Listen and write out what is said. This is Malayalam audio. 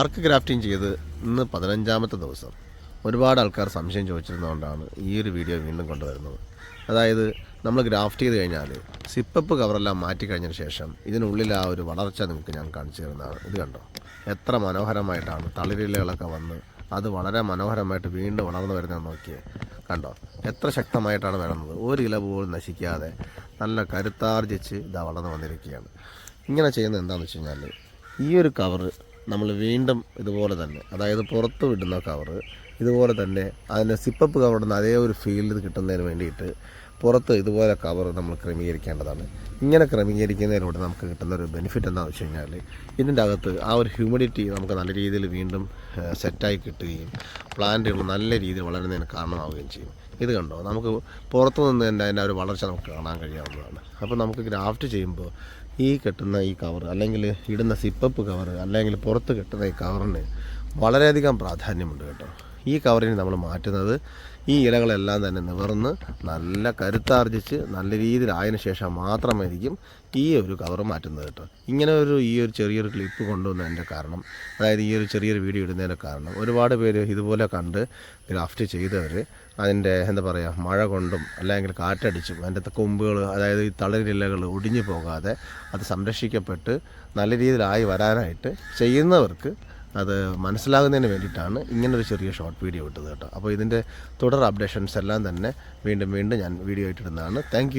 ആർക്ക് ഗ്രാഫ്റ്റിംഗ് ചെയ്ത് ഇന്ന് പതിനഞ്ചാമത്തെ ദിവസം ഒരുപാട് ആൾക്കാർ സംശയം ചോദിച്ചിരുന്നതുകൊണ്ടാണ് ഈ ഒരു വീഡിയോ വീണ്ടും കൊണ്ടുവരുന്നത്. അതായത് നമ്മൾ ഗ്രാഫ്റ്റ് ചെയ്ത് കഴിഞ്ഞാൽ സിപ്പപ്പ് കവറെല്ലാം മാറ്റി കഴിഞ്ഞതിന് ശേഷം ഇതിനുള്ളിൽ ആ ഒരു വളർച്ച നിങ്ങൾക്ക് ഞാൻ കാണിച്ചു തരുന്നതാണ്. ഇത് കണ്ടോ? എത്ര മനോഹരമായിട്ടാണ് തളിരിലകളൊക്കെ വന്ന് അത് വളരെ മനോഹരമായിട്ട് വീണ്ടും വളർന്നു വരുന്നത് നോക്കിയേ. കണ്ടോ? എത്ര ശക്തമായിട്ടാണ് വരുന്നത് ഒരു ഇല പോലും നശിക്കാതെ നല്ല കരുത്താർജിച്ച് ഇതാ വളർന്നു വന്നിരിക്കുകയാണ്. ഇങ്ങനെ ചെയ്യുന്നത് എന്താണെന്ന് വെച്ച് കഴിഞ്ഞാൽ ഈ ഒരു കവറ് നമ്മൾ വീണ്ടും ഇതുപോലെ തന്നെ അതായത് പുറത്ത് വിടുന്ന കവർ ഇതുപോലെ തന്നെ അതിന്റെ സിപ്പപ്പ് കവറിന് അതേ ഒരു ഫീൽഡ് കിട്ടുന്നതിന് വേണ്ടിയിട്ട് പുറത്ത് ഇതുപോലെ കവർ നമ്മൾ ക്രമീകരിക്കേണ്ടതാണ്. ഇങ്ങനെ ക്രമീകരിക്കുന്നതിലൂടെ നമുക്ക് കിട്ടുന്ന ഒരു ബെനിഫിറ്റ് എന്താണെന്ന് വെച്ച് കഴിഞ്ഞാൽ ഇതിന്റെ അകത്ത് ആ ഒരു ഹ്യൂമിഡിറ്റി നമുക്ക് നല്ല രീതിയിൽ വീണ്ടും സെറ്റായി കിട്ടുകയും പ്ലാന്റുകൾ നല്ല രീതിയിൽ വളരുന്നതിന് കാരണമാവുകയും ചെയ്യും. ഇത് കണ്ടോ? നമുക്ക് പുറത്തു നിന്ന് തന്നെ അതിന്റെ ഒരു വളർച്ച നമുക്ക് കാണാൻ കഴിയാവുന്നതാണ്. അപ്പോൾ നമുക്ക് ഗ്രാഫ്റ്റ് ചെയ്യുമ്പോൾ ഈ കെട്ടുന്ന ഈ കവർ അല്ലെങ്കിൽ ഇടുന്ന സിപ്പപ്പ് കവർ അല്ലെങ്കിൽ പുറത്ത് കെട്ടുന്ന ഈ കവറിന് വളരെയധികം പ്രാധാന്യമുണ്ട് കേട്ടോ. ഈ കവറിന് നമ്മൾ മാറ്റുന്നത് ഈ ഇലകളെല്ലാം തന്നെ നിവർന്ന് നല്ല കരുത്താർജിച്ച് നല്ല രീതിയിൽ ആയതിനു ശേഷം മാത്രമായിരിക്കും ഈ ഒരു കവർ മാറ്റുന്നത് കേട്ടോ. ഇങ്ങനെ ഒരു ഈ ഒരു ചെറിയൊരു ക്ലിപ്പ് കൊണ്ടുവന്നതിന്റെ കാരണം അതായത് ഈ ഒരു ചെറിയൊരു വീഡിയോ ഇടുന്നതിന്റെ കാരണം ഒരുപാട് പേര് ഇതുപോലെ കണ്ട് ഗ്രാഫ്റ്റ് ചെയ്തവർ അതിന്റെ എന്താ പറയുക മഴ കൊണ്ടും അല്ലെങ്കിൽ കാറ്റടിച്ചും അതിന്റെ കൊമ്പുകൾ അതായത് ഈ തളരിലകൾ ഒടിഞ്ഞു പോകാതെ അത് സംരക്ഷിക്കപ്പെട്ട് നല്ല രീതിയിലായി വരാനായിട്ട് ചെയ്യുന്നവർക്ക് അത് മനസ്സിലാകുന്നതിന് വേണ്ടിയിട്ടാണ് ഇങ്ങനൊരു ചെറിയ ഷോർട്ട് വീഡിയോ ഇട്ടത് കേട്ടോ. അപ്പോൾ ഇതിന്റെ തുടർ അപ്ഡേഷൻസ് എല്ലാം തന്നെ വീണ്ടും വീണ്ടും ഞാൻ വീഡിയോ ഇട്ടിടുന്നതാണ് താങ്ക്